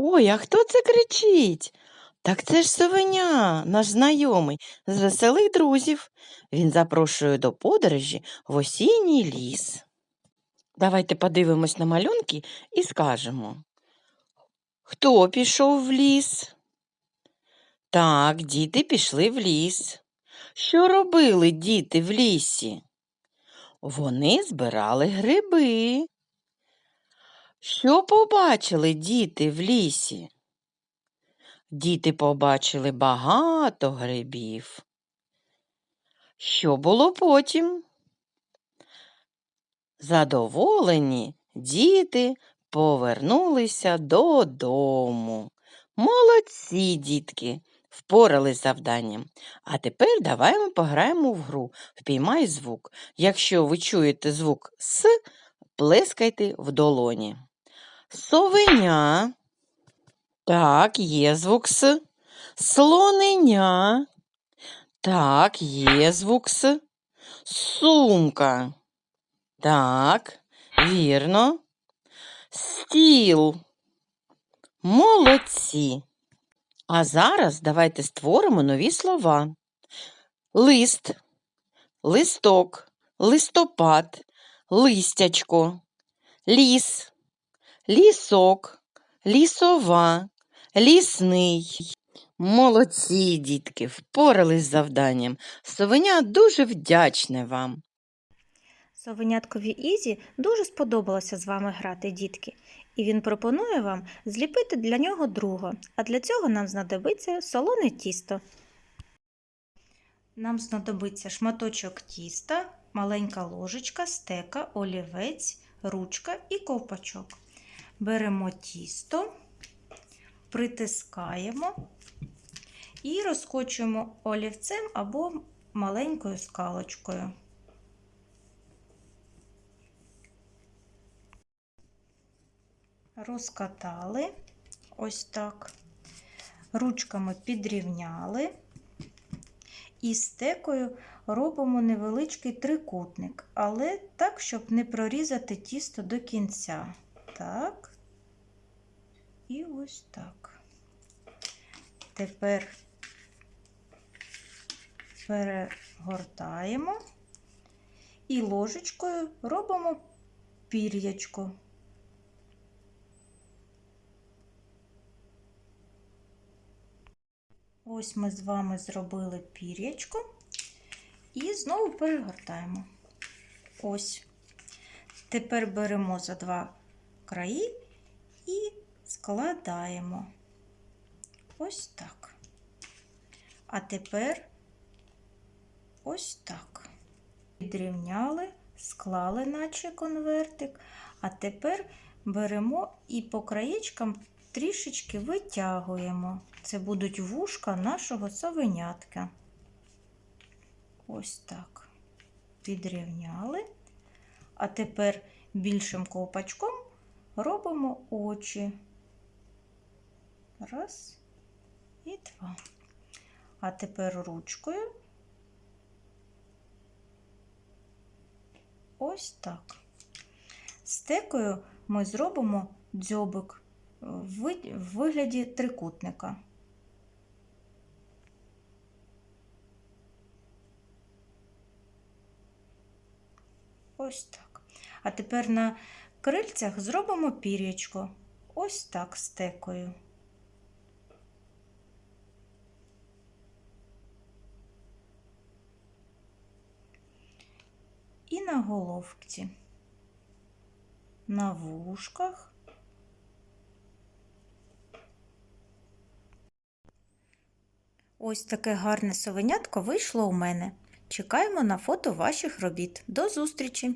Ой, а хто це кричить? Так це ж совеня, наш знайомий, з веселих друзів. Він запрошує до подорожі в осінній ліс. Давайте подивимось на малюнки і скажемо. Хто пішов в ліс? Так, діти пішли в ліс. Що робили діти в лісі? Вони збирали гриби. Що побачили діти в лісі? Діти побачили багато грибів. Що було потім? Задоволені діти повернулися додому. Молодці, дітки, впорались з завданням. А тепер давай ми пограємо в гру Впіймай звук. Якщо ви чуєте звук С, плескайте в долоні. Совеня. Так, є звук С. Слоненя. Так, є звук С. Сумка. Так, вірно. Стіл. Молодці. А зараз давайте створимо нові слова. Лист, листок, листопад, листячко, ліс, лісок, лісова, лісний. Молодці, дітки, впорались з завданням. Совеня дуже вдячне вам. Совеняткові Ізі дуже сподобалося з вами грати, дітки, і він пропонує вам зліпити для нього друга, а для цього нам знадобиться солоне тісто. Нам знадобиться шматочок тіста, маленька ложечка, стека, олівець, ручка і ковпачок. Беремо тісто, притискаємо і розкочуємо олівцем або маленькою скалочкою. розкатали ось так, ручками підрівняли і стекою робимо невеличкий трикутник, але так, щоб не прорізати тісто до кінця. Так, і ось так. Тепер перегортаємо і ложечкою робимо пір'ячко. Ось ми з вами зробили пір'ячко і знову перегортаємо. Ось. Тепер беремо за два краї і складаємо. Ось так. А тепер ось так. Підрівняли, склали, наче конвертик, а тепер беремо і по краєчкам трішечки витягуємо. Це будуть вушка нашого совенятка. Ось так. Підрівняли. А тепер більшим ковпачком робимо очі. Раз і два. А тепер ручкою. Ось так. Стекою ми зробимо дзьобик в вигляді трикутника. Ось так. А тепер на крильцях зробимо пір'ячко. Ось так стекою. І на головці, на вушках. Ось таке гарне совенятко вийшло у мене. Чекаємо на фото ваших робіт. До зустрічі!